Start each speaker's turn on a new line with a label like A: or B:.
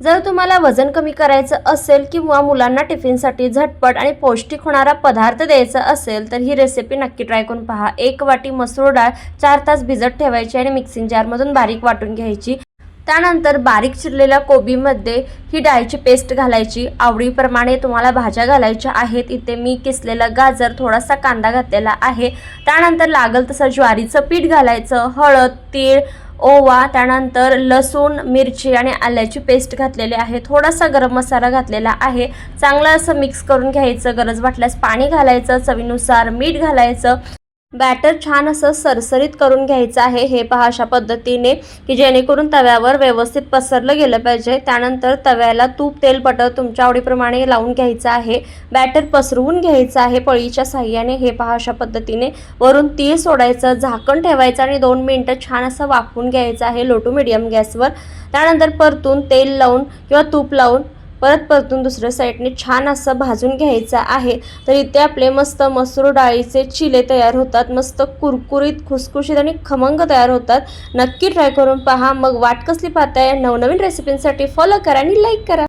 A: जर तुम्हाला वजन कमी करायचं असेल किंवा मुलांना टिफिनसाठी झटपट आणि पौष्टिक होणारा पदार्थ द्यायचा असेल तर ही रेसिपी नक्की ट्राय करून पहा. एक वाटी मसूर डाळ चार तास भिजत ठेवायची आणि मिक्सिंग जारमधून बारीक वाटून घ्यायची. त्यानंतर बारीक चिरलेल्या कोबीमध्ये ही डाळीची पेस्ट घालायची. आवडीप्रमाणे तुम्हाला भाज्या घालायच्या आहेत. इथे मी किसलेलं गाजर थोडासा कांदा घातलेला आहे. त्यानंतर लागल तसं ज्वारीचं पीठ घालायचं. हळद तीळ ओवा त्यानंतर लसूण मिरची आणि आल्याची पेस्ट घातलेली आहे. थोडासा गरम मसाला घातलेला आहे. चांगलं असं मिक्स करून घ्यायचं. गरज वाटल्यास पाणी घालायचं चवीनुसार मीठ घालायचं. बॅटर छान असं सरसरीत करून घ्यायचं आहे. हे पहा अशा पद्धतीने की जेणेकरून तव्यावर व्यवस्थित पसरलं गेलं पाहिजे. त्यानंतर तव्याला तूप तेल बटर तुमच्या आवडीप्रमाणे लावून घ्यायचं आहे. बॅटर पसरवून घ्यायचं आहे पळीच्या साह्याने. हे पहा अशा पद्धतीने वरून तीळ सोडायचं झाकण ठेवायचं आणि दोन मिनटं छान असं वाफवून घ्यायचं आहे. लो टू मिडियम गॅसवर त्यानंतर परतून तेल लावून किंवा तूप लावून परत परतून दुसऱ्या साईडने छान असं भाजून घ्यायचं आहे. तर इथे आपले मस्त मसूर डाळीचे चिले तयार होतात. मस्त कुरकुरीत खुसखुशीत आणि खमंग तयार होतात. नक्की ट्राय करून पहा. मग वाट कसली पाहताय? नवनवीन रेसिपींसाठी फॉलो करा आणि लाईक करा.